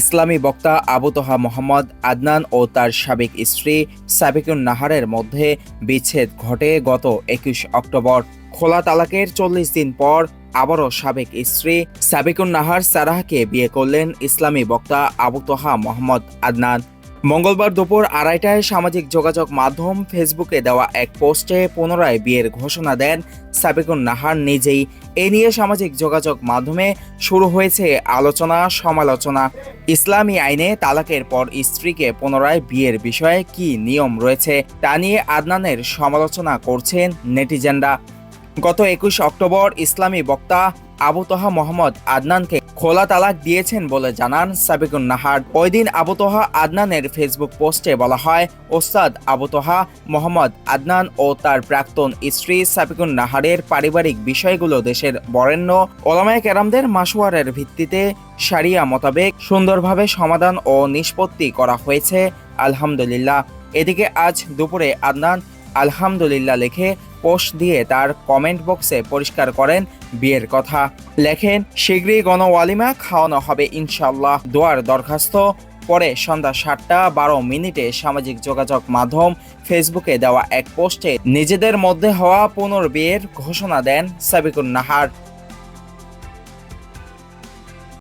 ইসলামী বক্তা আবু তোহা মোহাম্মদ আদনান ও তার সাবেক স্ত্রী সাবিকুন নাহারের মধ্যে বিচ্ছেদ ঘটে গত একুশ অক্টোবর। খোলা তালাকের চল্লিশ দিন পর আবারও সাবেক স্ত্রী সাবিকুন নাহার সারাহকে বিয়ে করলেন ইসলামী বক্তা আবু তোহা মোহাম্মদ আদনান। মঙ্গলবার দুপুর আড়াইটায় সামাজিক যোগাযোগ মাধ্যম ফেসবুকে দেওয়া এক পোস্টে পুনরায় বিয়ের ঘোষণা দেন সাবিকুন নাহার নিজেই। এ নিয়ে সামাজিক যোগাযোগ মাধ্যমে শুরু হয়েছে আলোচনা, সমালোচনা। ইসলামী আইনে তালাকের পর স্ত্রীকে পুনরায় বিয়ের বিষয়ে কি নিয়ম রয়েছে তা নিয়ে আদনানের সমালোচনা করছেন নেটিজেনরা। গত একুশ অক্টোবর ইসলামী বক্তা আবু তোহা মোহাম্মদ আদনানকে খোলা তালাক দিয়েছেন বলে জানান সাবিকুন নাহার। ওই দিন আবু তোহা আদনানের ফেসবুক পোস্টে বলা হয়, ওস্তাদ আবু তোহা মোহাম্মদ আদনান ও তার প্রাক্তন স্ত্রী সাবিকুন নাহারের পারিবারিক বিষয়গুলো দেশের বরেণ্য ওলামায় কেরামদের মাসোয়ারের ভিত্তিতে সারিয়া মোতাবেক সুন্দরভাবে সমাধান ও নিষ্পত্তি করা হয়েছে। আলহামদুলিল্লাহ। এদিকে আজ দুপুরে আদনান আলহামদুলিল্লাহ লিখে পোস্ট দিয়ে তার কমেন্ট বক্সে পরিষ্কার করেন বিয়ের কথা। লেখেন, শীঘ্রই গণওয়ালিমা খাওয়ানো হবে ইনশাল্লাহ দোয়ার দরখাস্ত। পরে সন্ধ্যা সাতটা বারো মিনিটে সামাজিক যোগাযোগ মাধ্যম ফেসবুকে দেওয়া এক পোস্টে নিজেদের মধ্যে হওয়া পুনর্বিয়ের ঘোষণা দেন সাবিকুন নাহার